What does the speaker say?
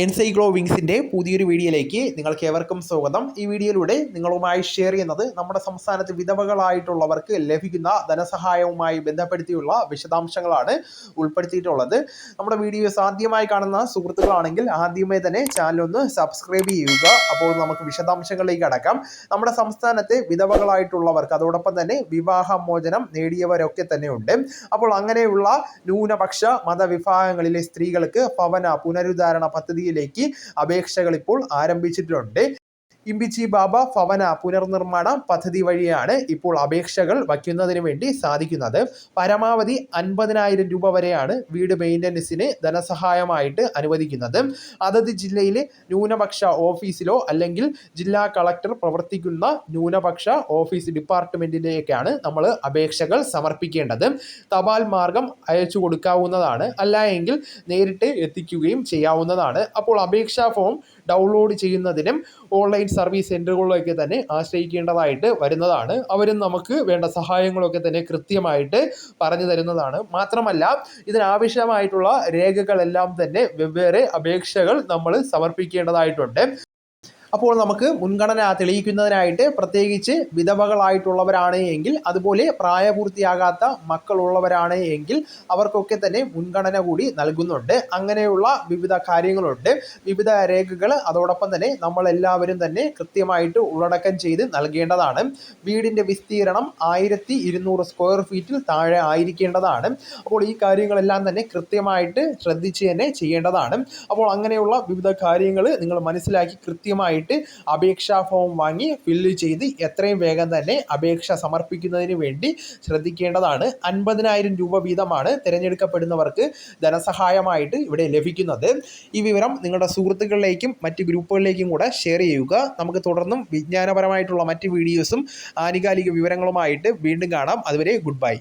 എൻസൈക്ലോ വിങ്സിന്റെ പുതിയൊരു വീഡിയോയിലേക്ക് നിങ്ങൾക്ക് ഏവർക്കും സ്വാഗതം. ഈ വീഡിയോയിലൂടെ നിങ്ങളുമായി ഷെയർ ചെയ്യുന്നത് നമ്മുടെ സംസ്ഥാനത്ത് വിധവകളായിട്ടുള്ളവർക്ക് ലഭിക്കുന്ന ധനസഹായവുമായി ബന്ധപ്പെടുത്തിയുള്ള വിശദാംശങ്ങളാണ് ഉൾപ്പെടുത്തിയിട്ടുള്ളത്. നമ്മുടെ വീഡിയോസ് ആദ്യമായി കാണുന്ന സുഹൃത്തുക്കളാണെങ്കിൽ ആദ്യമേ തന്നെ ചാനൽ ഒന്ന് സബ്സ്ക്രൈബ് ചെയ്യുക. അപ്പോൾ നമുക്ക് വിശദാംശങ്ങളിലേക്ക് അടക്കാം നമ്മുടെ സംസ്ഥാനത്ത് വിധവകളായിട്ടുള്ളവർക്ക് അതോടൊപ്പം തന്നെ വിവാഹമോചനം നേടിയവരൊക്കെ തന്നെയുണ്ട്. അപ്പോൾ അങ്ങനെയുള്ള ന്യൂനപക്ഷ മതവിഭാഗങ്ങളിലെ സ്ത്രീകൾക്ക് ഭവന പുനരുദ്ധാരണ പദ്ധതിയിലേക്ക് അപേക്ഷകൾ ഇപ്പോൾ ആരംഭിച്ചിട്ടുണ്ട്. ഇമ്പിച്ചി ബാബ ഭവന പുനർനിർമ്മാണ പദ്ധതി വഴിയാണ് ഇപ്പോൾ അപേക്ഷകൾ വയ്ക്കുന്നതിന് വേണ്ടി സാധിക്കുന്നത്. പരമാവധി അൻപതിനായിരം രൂപ വരെയാണ് വീട് മെയിന്റനൻസിന് ധനസഹായമായിട്ട് അനുവദിക്കുന്നത്. അതത് ജില്ലയിലെ ന്യൂനപക്ഷ ഓഫീസിലോ അല്ലെങ്കിൽ ജില്ലാ കളക്ടർ പ്രവർത്തിക്കുന്ന ന്യൂനപക്ഷ ഓഫീസ് ഡിപ്പാർട്ട്മെന്റിലേക്കാണ് നമ്മൾ അപേക്ഷകൾ സമർപ്പിക്കേണ്ടത്. തപാൽ മാർഗം അയച്ചു കൊടുക്കാവുന്നതാണ്. അല്ല എങ്കിൽ നേരിട്ട് എത്തിക്കുകയും ചെയ്യാവുന്നതാണ്. അപ്പോൾ അപേക്ഷാ ഫോം ഡൗൺലോഡ് ചെയ്യുന്നതിനും ഓൺലൈൻ സർവീസ് സെന്ററുകളിലൊക്കെ തന്നെ ആശ്രയിക്കേണ്ടതായിട്ട് വരുന്നതാണ്. അവരും നമുക്ക് വേണ്ട സഹായങ്ങളൊക്കെ തന്നെ കൃത്യമായിട്ട് പറഞ്ഞു തരുന്നതാണ്. മാത്രമല്ല ഇതിനാവശ്യമായിട്ടുള്ള രേഖകളെല്ലാം തന്നെ വെവ്വേറെ അപേക്ഷകൾ നമ്മൾ സമർപ്പിക്കേണ്ടതായിട്ടുണ്ട്. അപ്പോൾ നമുക്ക് മുൻഗണന തെളിയിക്കുന്നതിനായിട്ട് പ്രത്യേകിച്ച് വിധവകളായിട്ടുള്ളവരാണ് എങ്കിൽ അതുപോലെ പ്രായപൂർത്തിയാകാത്ത മക്കളുള്ളവരാണ് എങ്കിൽ അവർക്കൊക്കെ തന്നെ മുൻഗണന കൂടി നൽകുന്നുണ്ട്. അങ്ങനെയുള്ള വിവിധ കാര്യങ്ങളുണ്ട്. വിവിധ രേഖകൾ അതോടൊപ്പം തന്നെ നമ്മൾ എല്ലാവരും തന്നെ കൃത്യമായിട്ട് ഉള്ളടക്കം ചെയ്ത് നൽകേണ്ടതാണ്. വീടിന്റെ വിസ്തീർണം ആയിരത്തി ഇരുന്നൂറ് സ്ക്വയർ ഫീറ്റിൽ താഴെ ആയിരിക്കേണ്ടതാണ്. അപ്പോൾ ഈ കാര്യങ്ങളെല്ലാം തന്നെ കൃത്യമായിട്ട് ശ്രദ്ധിച്ച് തന്നെ ചെയ്യേണ്ടതാണ്. അപ്പോൾ അങ്ങനെയുള്ള വിവിധ കാര്യങ്ങൾ നിങ്ങൾ മനസ്സിലാക്കി കൃത്യമായിട്ട് അപേക്ഷാ ഫോം വാങ്ങി ഫില്ല് ചെയ്ത് എത്രയും വേഗം തന്നെ അപേക്ഷ സമർപ്പിക്കുന്നതിന് വേണ്ടി ശ്രദ്ധിക്കേണ്ടതാണ്. അൻപതിനായിരം രൂപ വീതമാണ് തിരഞ്ഞെടുക്കപ്പെടുന്നവർക്ക് ധനസഹായമായിട്ട് ഇവിടെ ലഭിക്കുന്നത്. ഈ വിവരം നിങ്ങളുടെ സുഹൃത്തുക്കളിലേക്കും മറ്റ് ഗ്രൂപ്പുകളിലേക്കും കൂടെ ഷെയർ ചെയ്യുക. നമുക്ക് തുടർന്നും വിജ്ഞാനപരമായിട്ടുള്ള മറ്റ് വീഡിയോസും ആനുകാലിക വിവരങ്ങളുമായിട്ട് വീണ്ടും കാണാം. അതുവരെ ഗുഡ് ബൈ